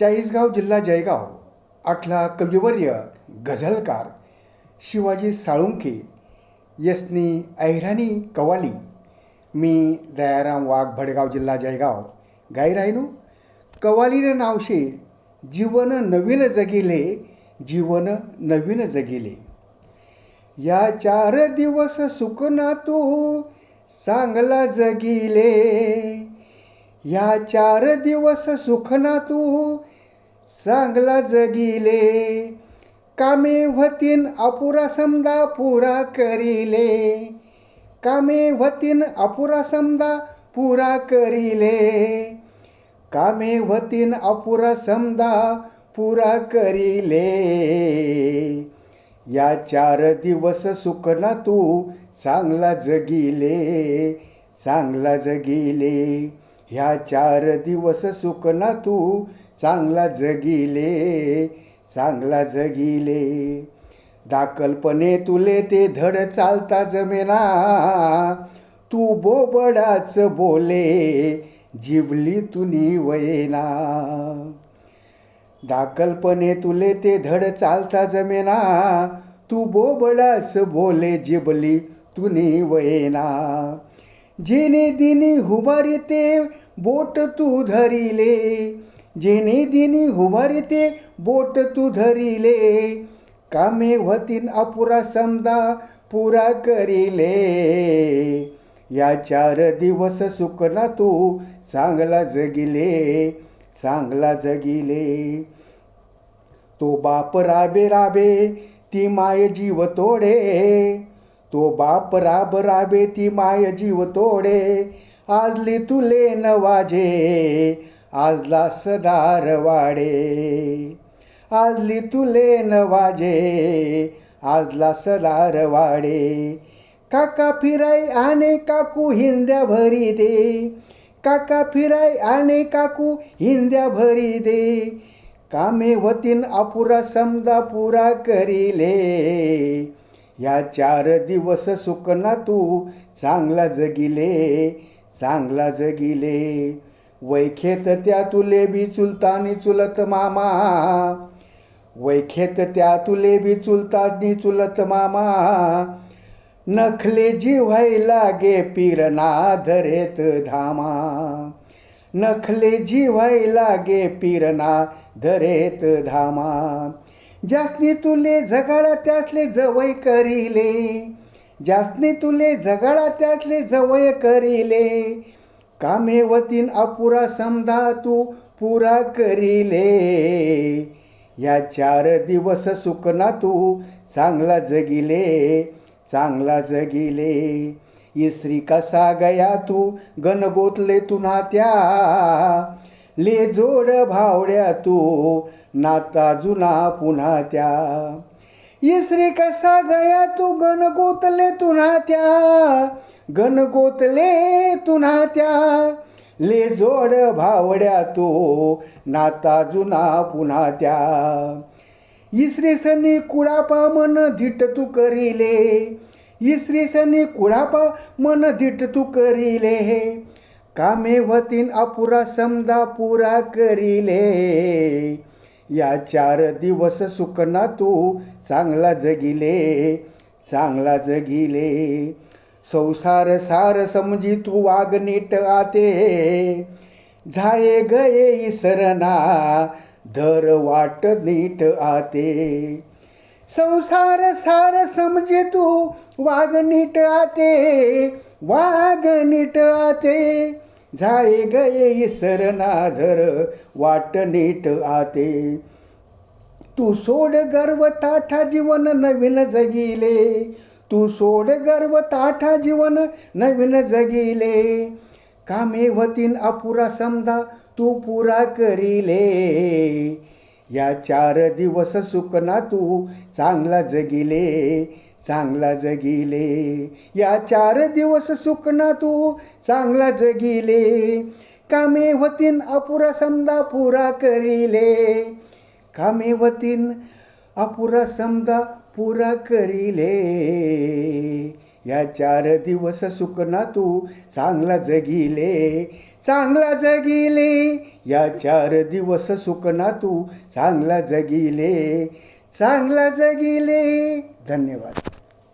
चाळीसगाव जिल्हा जळगाव आठला कविवर्य गझलकार शिवाजी साळुंखे यसनी ऐराणी कवाली मी दयाराम वाघ भडगाव जिल्हा जळगाव गाई राहिलो. कवालीनं नावशे जीवन नवीन जगिले जीवन नवीन जगिले. या चार दिवस सुकना तू चांगला जगिले. ह्या चार दिवस सुखना तू चांगला जगिले कामे व्हतीन अपुरा समदा पुरा करिले कामे व्हतीन अपुरा समदा पुरा करिले कामे व्हतीन अपुरा समदा पुरा करिले। या चार दिवस सुखना तू चांगला जगिले चांगला जगिले। ह्या चार दिवस सुकना तू चांगला जगिले चांगला जगिले. दाखलपणे तुले ते धड चालता जमेना. तू बोबडाच बोले जिबली तुनी वयेना. दाखलपणे तुले ते धड चालता जमेना. तू बोबडाच बोले जिबली तुनी वयेना. जेने दिनी हुबारी ते बोट तू धरिले जेने दिनी हुभारिते बोट तू धरिले. कामे व्हतीन अपुरा समदा पुरा करिले. या चार दिवस सुकना तू चांगला जगिले चांगला जगिले. तो बाप राबे राबे ती माय जीव तोडे. तो बाप राब राबे ती माय जीव तोडे. आजली तुले न वाजे आजला सदार वाडे. आजली तुले न वाजे आजला सदार वाडे. काका फिराय आणे काकू हिंद्या भरी दे. काका फिराय आणे काकू हिंद्या भरी दे. कामे वतीन अपुरा समजा पुरा करिले. या चार दिवस सुकना तू चांगला जगिले. चांगला जगिले वैखेत त्या तुले बी चुलतानी चुलत मामा. वैखेत त्या तुले बी चुलतानी चुलत मामा. नखले जिव्हाय लागे पिरना धरेत धामा. नखले जिव्हाय लागे पिरना धरेत धामा. जास्नी तुले झगाडा त्यासले जवय करिले जास्नी तुले झगडा त्यासले जवय करिले. कामे वतीन अपुरा समधा तू पुरा करिले. या चार दिवस सुकना तू चांगला जगिले चांगला जगिले. इसरी कसा गया तू गणगोतले तुन्हा त्या ले जोड भावड्या तू नाता जुना पुन्हा त्या. इसरी कसा गया तू गणगोतले तू नात्या गणगोतले तू त्या ले जोड भावड्या तो नाता जुना पुन्हा त्या इसरी सनी कुडापा मन धिट तू करिले इसरी सनी कुडापा मन धिट तू करिले। कामे वतीन अपुरा समदा पुरा करिले। या चार दिवस सुकना तू चांगला जगिले चांगला जगिले. संसार सार समजी तू वाग नीट आते. झाये गये इसरना धर वाट नीट आते. संसार सार समजे तू वाग नीट आते वाग नीट आते. झाये गये सरनाधर वाट नीट आते. तू सोड गर्व ताठा जीवन नवीन जगिले. तू सोड गर्व ताठा जीवन नवीन जगिले. कामे वतीन अपुरा समजा तू पुरा करिले. या चार दिवस सुकना तू चांगला जगिले. चांगला जगिले या चार दिवस सुकना तू. चांगला जगिले कामे वतीन अपुरा समजा पुरा करिले. कामे वतीन अपुरा समजा पुरा करिले. या चार दिवस सुकना तू. चांगला जगिले चांगला जगिले या चार दिवस सुकना तू. चांगला जगिले चांगला जगिले. धन्यवाद.